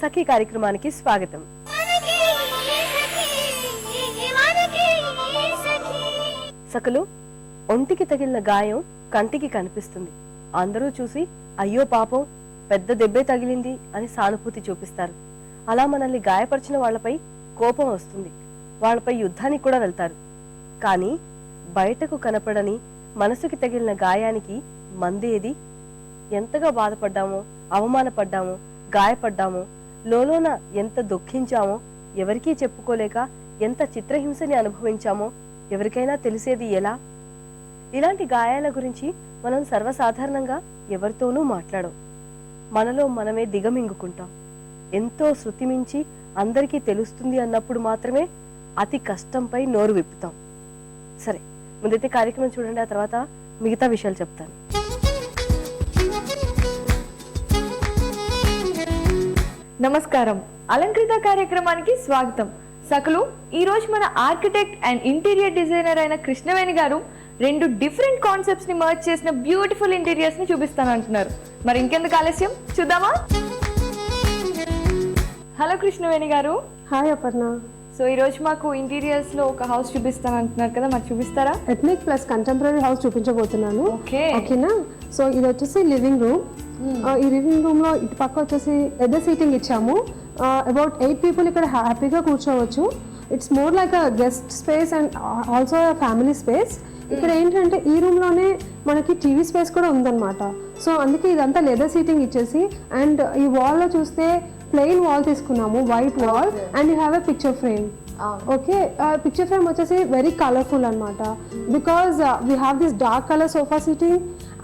సఖీ కార్యక్రమానికి స్వాగతం. సకలు ఒంటికి తగిలిన గాయం కంటికి కనిపిస్తుంది. అందరూ చూసి అయ్యో పాపం పెద్ద దెబ్బే తగిలింది అని సానుభూతి చూపిస్తారు. అలా మనల్ని గాయపరిచిన వాళ్ళపై కోపం వస్తుంది. వాళ్ళపై యుద్ధానికి కూడా వెళ్తారు. కానీ బయటకు కనపడని మనసుకి తగిలిన గాయానికి మందేది? ఎంతగా బాధపడ్డామో అవమానపడ్డామో గాయపడ్డామో లోలోన ఎంత దుఃఖించామో ఎవరికీ చెప్పుకోలేక ఎంత చిత్రహింసని అనుభవించామో ఎవరికైనా తెలిసేది ఎలా? ఇలాంటి గాయాల గురించి మనం సర్వసాధారణంగా ఎవరితోనూ మాట్లాడం మనలో మనమే దిగమింగుకుంటాం. ఎంతో శృతిమించి అందరికీ తెలుస్తుంది అన్నప్పుడు మాత్రమే అతి కష్టంపై నోరు విప్పుతాం. సరే ముందైతే కార్యక్రమం చూడండి ఆ తర్వాత మిగతా విషయాలు చెప్తాను. నమస్కారం. అలంకృత కార్యక్రమానికి స్వాగతం. సకలు ఈ రోజు మన ఆర్కిటెక్ట్ అండ్ ఇంటీరియర్ డిజైనర్ అయిన కృష్ణవేణి గారు రెండు డిఫరెంట్ కాన్సెప్ట్స్ని మర్జ్ చేసిన బ్యూటిఫుల్ ఇంటీరియర్స్ని చూపిస్తాను అంటున్నారు. మరి ఇంకెందుకు ఆలస్యం? చూద్దామా? హలో కృష్ణవేణి గారు. హాయ్ అపర్ణ. సో ఈ రోజు మాకు ఇంటీరియర్స్లో ఒక హౌస్ చూపిస్తాను అంటున్నారు కదా మరి చూపిస్తారా? ఎథ్నిక్ ప్లస్ కంటెంపరీ హౌస్ చూపించబోతున్నాను. ఓకే ఓకేనా సో ఇది వచ్చేసి లివింగ్ రూమ్ ఈ లివింగ్ రూమ్లో ఇటు పక్క వచ్చేసి ఎదర్ సీటింగ్ ఇచ్చాము. అబౌట్ ఎయిట్ పీపుల్ ఇక్కడ హ్యాపీగా కూర్చోవచ్చు. It's more like a guest space and also family space ఇక్కడ ఏంటంటే ఈ రూమ్లోనే మనకి టీవీ స్పేస్ కూడా ఉందన్నమాట. సో అందుకే ఇదంతా లెదర్ సీటింగ్ ఇచ్చేసి అండ్ ఈ వాల్లో లో చూస్తే ప్లెయిన్ వాల్ తీసుకున్నాము white wall and you have a picture frame okay picture frame వచ్చేసి వెరీ కలర్ఫుల్ అనమాట because we have this dark colour sofa sitting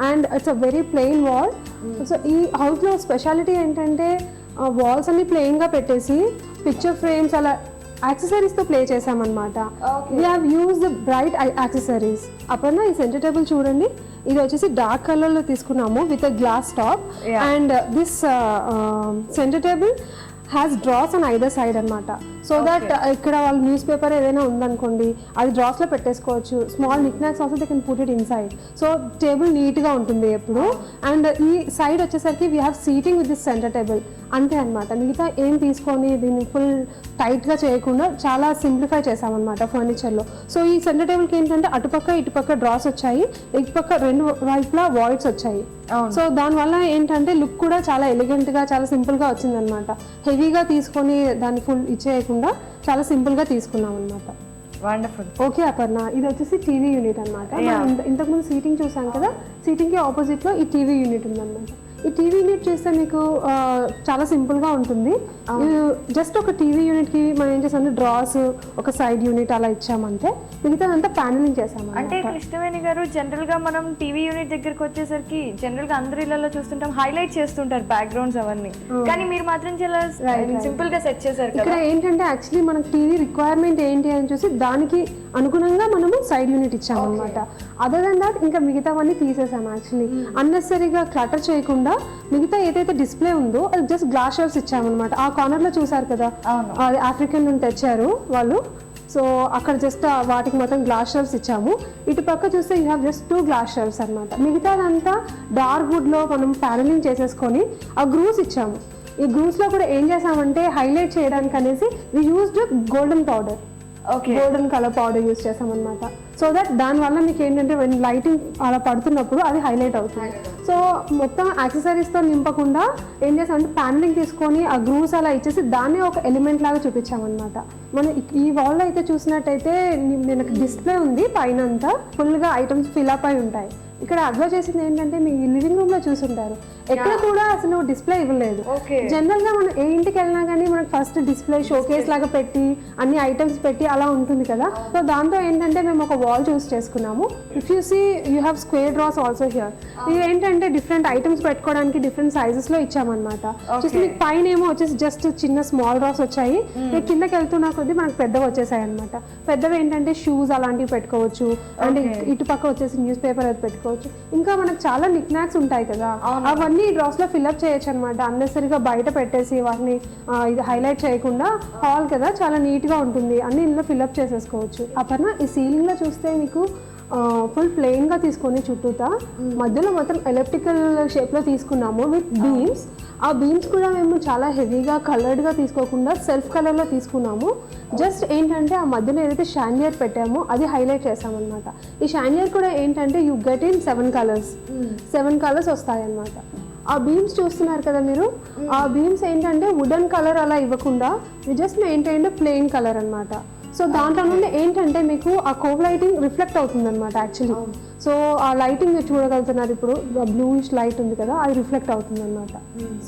and it's a very plain wall so ఈ హౌస్లో speciality ఏంటంటే walls అన్ని ప్లెయిన్గా పెట్టేసి picture frames అలా యాక్సెసరీస్తో ప్లే చేసామన్నమాట we have use the bright accessories Aparna ఈ సెంటర్ టేబుల్ చూడండి. ఇది వచ్చేసి డార్క్ కలర్లో తీసుకున్నాము with glass top. And this centre table has drawers and either side అనమాట సో దట్ ఇక్కడ వాళ్ళు న్యూస్ పేపర్ ఏదైనా ఉందనుకోండి అది డ్రాస్లో పెట్టేసుకోవచ్చు. Small knick knacks also they can put it in side so table నీట్గా ఉంటుంది ఎప్పుడు. అండ్ ఈ సైడ్ వచ్చేసరికి we have seating with this centre table అంతే అనమాట మిగతా ఏం తీసుకొని దీన్ని ఫుల్ టైట్గా చేయకుండా చాలా సింప్లిఫై చేసామన్నమాట ఫర్నిచర్లో సో ఈ సెంటర్ టేబుల్కి ఏంటంటే అటుపక్క ఇటుపక్క డ్రాస్ వచ్చాయి. ఇటుపక్క రెండు వైపులా వాయిడ్స్ వచ్చాయి. సో దానివల్ల ఏంటంటే లుక్ కూడా చాలా ఎలిగెంట్గా చాలా సింపుల్గా వచ్చిందనమాట హెవీగా తీసుకొని దాన్ని ఫుల్ ఇచ్చేయకుండా చాలా సింపుల్గా తీసుకున్నాం అనమాట వండర్ఫుల్ ఓకే అపర్ణ ఇది వచ్చేసి టీవీ యూనిట్ అనమాట. ఇంతకుముందు సీటింగ్ చూసాం కదా సీటింగ్కి ఆపోజిట్లో ఈ టీవీ యూనిట్ ఉందన్నమాట. ఈ టీవీ యూనిట్ చేస్తే మీకు చాలా సింపుల్గా ఉంటుంది. జస్ట్ ఒక టీవీ యూనిట్కి మనం ఏం చేసాం డ్రాస్ ఒక సైడ్ యూనిట్ అలా ఇచ్చామంటే మిగతాదంతా ప్యానలింగ్ చేసాము అంటే కృష్ణవేణి గారు జనరల్గా మనం టీవీ యూనిట్ దగ్గరికి వచ్చేసరికి జనరల్గా అందరి ఇళ్ళలో చూస్తుంటాం హైలైట్ చేస్తుంటారు బ్యాక్గ్రౌండ్స్ అవన్నీ. కానీ మీరు మాత్రం చాలా సింపుల్గా సెట్ చేశారు ఇక్కడ ఏంటంటే యాక్చువల్లీ మనకి టీవీ రిక్వైర్మెంట్ ఏంటి అని చూసి దానికి అనుగుణంగా మనము సైడ్ యూనిట్ ఇచ్చామన్నమాట. అదర్ దన్ దాట్ ఇంకా మిగతావన్నీ తీసేసాం యాక్చువల్లీ. అన్నెసరీగా క్లటర్ చేయకుండా మిగతా ఏదైతే డిస్ప్లే ఉందో అది జస్ట్ గ్లాస్ షెల్ఫ్స్ ఇచ్చామన్నమాట. ఆ కార్నర్లో చూసారు కదా. అది ఆఫ్రికన్ నుండి తెచ్చారు వాళ్ళు. సో అక్కడ జస్ట్ వాటికి మొత్తం గ్లాస్ షెల్ఫ్స్ ఇచ్చాము. ఇటు పక్క చూస్తే you have just two glass shelves అనమాట మిగతాదంతా డార్క్ వుడ్లో మనం ప్యానలింగ్ చేసేసుకొని ఆ గ్రూస్ ఇచ్చాము. ఈ గ్రూస్లో కూడా ఏం చేసామంటే హైలైట్ చేయడానికి అనేసి we used golden powder okay golden colour powder use చేసామన్నమాట. సో దట్ దానివల్ల మీకు ఏంటంటే లైటింగ్ అలా పడుతున్నప్పుడు అది హైలైట్ అవుతుంది. సో మొత్తం యాక్సెసరీస్తో నింపకుండా ఏం చేసామంటే ప్యానలింగ్ తీసుకొని ఆ గ్రూస్ అలా ఇచ్చేసి దాన్ని ఒక ఎలిమెంట్ లాగా చూపించామన్నమాట. మనం ఈ వాల్లో అయితే చూసినట్టయితే ని- డిస్ప్లే ఉంది పైన అంతా ఫుల్గా ఐటమ్స్ ఫిల్ అప్ అయి ఉంటాయి. ఇక్కడ అబ్జర్వ్ చేసింది ఏంటంటే మీ లివింగ్ రూమ్లో చూసుంటారు. ఎక్కడ కూడా అసలు డిస్ప్లే ఇవ్వలేదు. జనరల్గా మనం ఏ ఇంటికి వెళ్ళినా కానీ మనకి ఫస్ట్ డిస్ప్లే షోకేస్ లాగా పెట్టి అన్ని ఐటమ్స్ పెట్టి అలా ఉంటుంది కదా. సో దాంతో ఏంటంటే మేము ఒక వాల్ చూస్ చేసుకున్నాము. If you see you have square drawers also here ఇది ఏంటంటే డిఫరెంట్ ఐటమ్స్ పెట్టుకోవడానికి డిఫరెంట్ సైజెస్లో ఇచ్చామన్నమాట. చూసి మీకు పైన ఏమో వచ్చేసి జస్ట్ చిన్న స్మాల్ డ్రాస్ వచ్చాయి. మీకు కిందకి వెళ్తున్నా కొద్దీ మనకు పెద్దవి వచ్చేసాయి అనమాట పెద్దవి ఏంటంటే షూస్ అలాంటివి పెట్టుకోవచ్చు. అండ్ ఇటు పక్క వచ్చేసి న్యూస్ పేపర్ అది పెట్టుకోవచ్చు. ఇంకా మనకు చాలా నిక్ నాక్స్ ఉంటాయి కదా. అవన్నీ డ్రాస్లో ఫిల్అప్ చేయొచ్చు అనమాట అన్నెసరిగా బయట పెట్టేసి వాటిని ఇది హైలైట్ చేయకుండా హాల్ కదా చాలా నీట్గా ఉంటుంది. అన్ని ఇందులో ఫిల్అప్ చేసేసుకోవచ్చు. అపర్ణ ఈ సీలింగ్లో చూస్తే మీకు ఫుల్ ప్లెయిన్గా తీసుకొని చుట్టూతా. మధ్యలో మొత్తం ఎలక్ట్రికల్ షేప్లో తీసుకున్నాము విత్ బీమ్స్ ఆ బీమ్స్ కూడా మేము చాలా హెవీగా కలర్డ్గా తీసుకోకుండా సెల్ఫ్ కలర్లో తీసుకున్నాము. జస్ట్ ఏంటంటే ఆ మధ్యలో ఏదైతే షాండియర్ పెట్టామో అది హైలైట్ చేసామన్నమాట. ఈ షాండియర్ కూడా ఏంటంటే you get in seven colours seven colours వస్తాయన్నమాట. ఆ బీమ్స్ చూస్తున్నారు కదా మీరు? ఆ బీమ్స్ ఏంటంటే వుడెన్ కలర్ అలా ఇవ్వకుండా జస్ట్ మెయింటైన్ ప్లెయిన్ కలర్ అన్నమాట. సో దాంట్లో నుండి ఏంటంటే మీకు ఆ కోవ్ లైటింగ్ రిఫ్లెక్ట్ అవుతుంది అనమాట యాక్చువల్లీ సో ఆ లైటింగ్ మీరు చూడగలుగుతున్నారు ఇప్పుడు బ్లూయిష్ లైట్ ఉంది కదా అది రిఫ్లెక్ట్ అవుతుంది అనమాట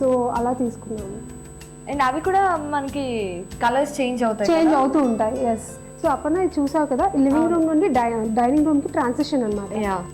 సో అలా తీసుకున్నాము. అండ్ అవి కూడా మనకి కలర్స్ చేంజ్ అవుతాయి చేంజ్ అవుతూ ఉంటాయి ఎస్ సో అప్పన్న ఇది చూసావు కదా లివింగ్ రూమ్ నుండి డైనింగ్ రూమ్కి ట్రాన్సిషన్ అనమాట.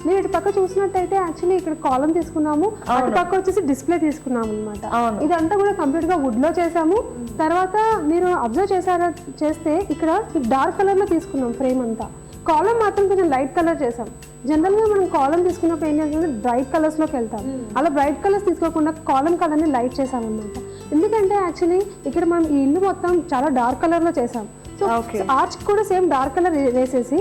మీరు ఇటు పక్క చూసినట్టయితే యాక్చువల్లీ ఇక్కడ కాలం తీసుకున్నాము అటు పక్క వచ్చేసి డిస్ప్లే తీసుకున్నాము అనమాట. ఇదంతా కూడా కంప్లీట్గా వుడ్లో చేసాము. తర్వాత మీరు అబ్జర్వ్ చేశారా చేస్తే ఇక్కడ డార్క్ కలర్లో తీసుకున్నాం ఫ్రేమ్ అంతా. కాలం మాత్రం కొంచెం లైట్ కలర్ చేసాం. జనరల్గా మనం కాలం తీసుకున్నప్పుడు ఏం చేస్తాం? బ్రైట్ కలర్స్లోకి వెళ్తాం. అలా బ్రైట్ కలర్స్ తీసుకోకుండా కాలం కలర్ని లైట్ చేసాం అనమాట ఎందుకంటే యాక్చువల్లీ ఇక్కడ మనం ఈ ఇల్లు మొత్తం చాలా డార్క్ కలర్లో చేసాం. సో. ఆర్చ్ కూడా సేమ్ డార్క్ కలర్ వేసేసి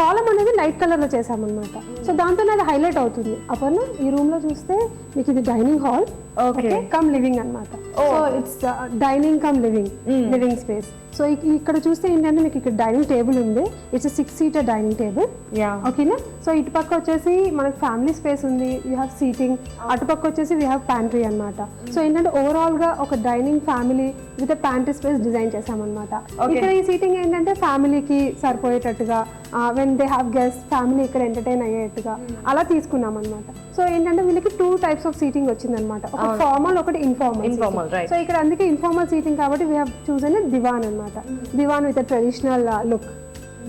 కాలం అనేది లైట్ కలర్లో చేసామన్నమాట సో దాంతో అది హైలైట్ అవుతుంది. అపర్ణ ఈ రూమ్లో చూస్తే మీకు ఇది dining hall Okay. Come living అన్నమాట. So it's dining come living living space so ఇక్కడ చూస్తే ఏంటంటే మీకు ఇక్కడ డైనింగ్ టేబుల్ ఉంది. It's six seater dining table yeah ఓకేనా సో ఇటు పక్క వచ్చేసి మనకి ఫ్యామిలీ స్పేస్ ఉంది. యూ హ్యావ్ సీటింగ్ అటుపక్క వచ్చేసి వీ హ్యావ్ ప్యాంట్రీ అనమాట సో ఏంటంటే ఓవరాల్గా ఒక dining family with pantry space design చేసామన్నమాట ఇక్కడ ఈ సీటింగ్ ఏంటంటే ఫ్యామిలీకి సరిపోయేటట్టుగా when they have guest family ఇక్కడ ఎంటర్టైన్ అయ్యేట్టుగా అలా తీసుకున్నాం అనమాట సో ఏంటంటే వీళ్ళకి టూ టైప్స్ ఆఫ్ సీటింగ్ వచ్చిందన్నమాట. ఒక ఫార్మల్ ఒకటి ఇన్ఫార్మల్. సో ఇక్కడ అందుకే ఇన్ఫార్మల్ సీటింగ్ కాబట్టి వీ హ్యావ్ చూసన్ దివాన్ అనమాట divan with traditional look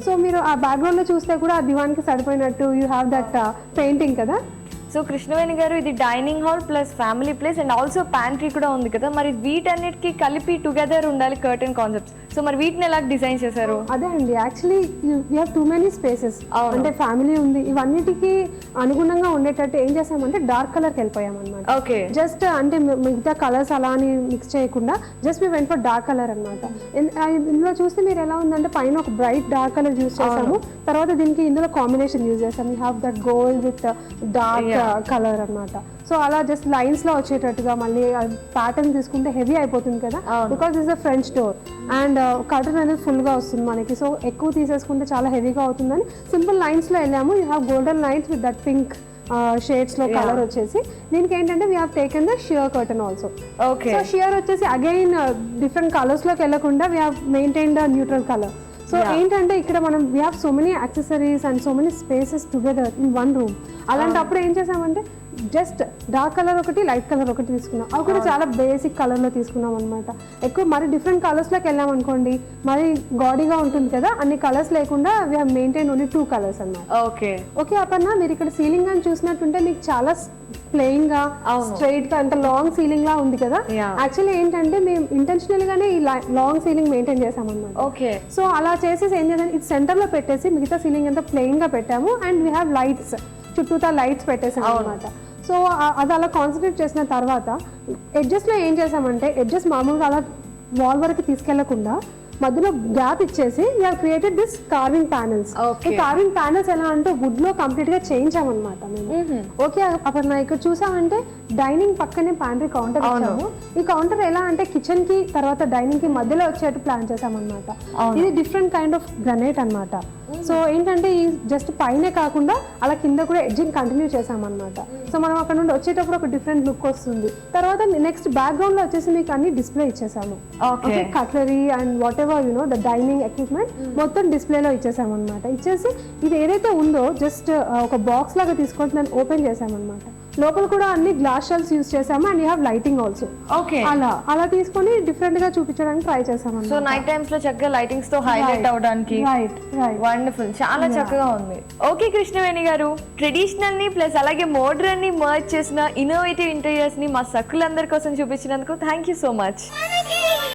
so మీరు ఆ బ్యాక్గ్రౌండ్లో చూస్తే కూడా ఆ దివాన్కి సరిపోయినట్టు యూ హ్యావ్ దట్ పెయింటింగ్ కదా? సో కృష్ణవేణి గారు ఇది dining hall plus family place and also pantry కూడా ఉంది కదా. మరి వీటన్నిటికి కలిపి టుగెదర్ ఉండాలి కర్టెన్ కాన్సెప్ట్స్ సో మరి వీటిని ఎలా డిజైన్ చేశారు? అదే అండి. Actually you have too many spaces. అంటే ఫ్యామిలీ ఉంది. ఇవన్నిటికీ అనుగుణంగా ఉండేటట్టు ఏం చేసామంటే డార్క్ కలర్ వెళ్ళిపోయాం అనమాట ఓకే. జస్ట్ అంటే మిగతా కలర్స్ అలా అని మిక్స్ చేయకుండా జస్ట్ మీ వెంట ఫర్ డార్క్ కలర్ అనమాట ఇందులో చూస్తే మీరు ఎలా ఉందంటే పైన ఒక బ్రైట్ డార్క్ కలర్ యూజ్ చేసాము తర్వాత దీనికి ఇందులో కాంబినేషన్ యూజ్ చేసాము you have that gold with dark colour అన్నమాట. సో అలా జస్ట్ లైన్స్లో వచ్చేటట్టుగా మళ్ళీ ప్యాటర్న్ తీసుకుంటే హెవీ అయిపోతుంది కదా. Because is a French door and curtain అనేది ఫుల్గా వస్తుంది మనకి. సో ఎక్కువ తీసేసుకుంటే చాలా హెవీగా అవుతుందని సింపుల్ లైన్స్లో వెళ్ళాము. You have golden lines with that pink షేడ్స్లో colour వచ్చేసి. దీనికి ఏంటంటే we have taken the sheer curtain also okay so sheer వచ్చేసి అగైన్ డిఫరెంట్ కలర్స్లోకి వెళ్ళకుండా we have maintain the neutral colour so ఏంటంటే ఇక్కడ మనం we have so many accessories and so many spaces together in one room అలాంటప్పుడు ఏం చేసామంటే just dark colour ఒకటి లైట్ కలర్ ఒకటి తీసుకున్నాం. అవి కూడా చాలా బేసిక్ కలర్లో తీసుకున్నాం అనమాట ఎక్కువ మరి డిఫరెంట్ కలర్స్లోకి వెళ్ళాం అనుకోండి మరి గాడీగా ఉంటుంది కదా అన్ని కలర్స్ లేకుండా we have maintain only two colours అన్నమాట. ఓకే. ఓకే అపర్ణ మీరు ఇక్కడ సీలింగ్ అని చూసినట్టుంటే మీకు చాలా ప్లెయిన్గా స్ట్రైట్గా అంటే లాంగ్ సీలింగ్ లా ఉంది కదా. యాక్చువల్లీ ఏంటంటే మేము ఇంటెన్షనల్ గానే ఈ లాంగ్ సీలింగ్ మెయింటైన్ చేసామన్నమాట ఓకే. సో అలా చేసేసి ఏం చేసాను ఇది సెంటర్లో పెట్టేసి మిగతా సీలింగ్ అంతా ప్లెయిన్గా పెట్టాము. అండ్ వీ హ్యావ్ లైట్స్ చుట్టూతా లైట్స్ పెట్టేసాం అనమాట సో అది అలా కాన్సన్ట్రేట్ చేసిన తర్వాత ఎడ్జెస్లో ఏం చేసామంటే ఎడ్జెస్ మామూలుగా అలా వాల్ వరకు తీసుకెళ్ళకుండా మధ్యలో గ్యాప్ ఇచ్చేసి we created this carving panels. ఈ కార్వింగ్ ప్యానల్స్ ఎలా అంటే వుడ్లో కంప్లీట్గా చేయించామన్నమాట మేము. ఓకే అప్పుడు ఇక్కడ చూసామంటే డైనింగ్ పక్కనే ప్యాంట్రీ కౌంటర్ ఇచ్చాము. ఈ కౌంటర్ ఎలా అంటే కిచెన్కి తర్వాత డైనింగ్కి మధ్యలో వచ్చేట్టు ప్లాన్ చేసామన్నమాట. ఇది డిఫరెంట్ కైండ్ ఆఫ్ గ్రనైట్ అన్నమాట. సో ఏంటంటే ఈ జస్ట్ పైనే కాకుండా అలా కింద కూడా ఎడ్జింగ్ కంటిన్యూ చేసామన్నమాట. సో మనం అక్కడ నుండి వచ్చేటప్పుడు ఒక డిఫరెంట్ లుక్ వస్తుంది. తర్వాత నెక్స్ట్ బ్యాక్గ్రౌండ్లో వచ్చేసి మీకు అన్ని display ఇచ్చేసాము. Okay cutlery and whatever you know the dining equipment మొత్తం డిస్ప్లేలో ఇచ్చేసామన్నమాట. ఇచ్చేసి ఇది ఏదైతే ఉందో జస్ట్ ఒక బాక్స్ లాగా తీసుకొని దాన్ని ఓపెన్ చేసామన్నమాట. లోపల కూడా అన్ని గ్లాస్ షెల్స్ యూస్ చేసాము and you have lighting also okay. అలా అలా తీసుకొని డిఫరెంట్గా చూపించడానికి ట్రై సో చేసామన్నమాట నైట్ టైమ్స్లో చక్కగా లైటింగ్స్తో హైలైట్ అవడానికి రైట్ రైట్ వండర్ఫుల్ చాలా చక్కగా ఉంది. ఓకే కృష్ణవేణి గారు. ట్రెడిషనల్ని ప్లస్ అలాగే మోడ్రన్ని మర్జ్ చేసిన ఇన్నోవేటివ్ ఇంటీరియర్స్ని మా సక్కులందరి కోసం చూపించినందుకు థ్యాంక్ యూ సో మచ్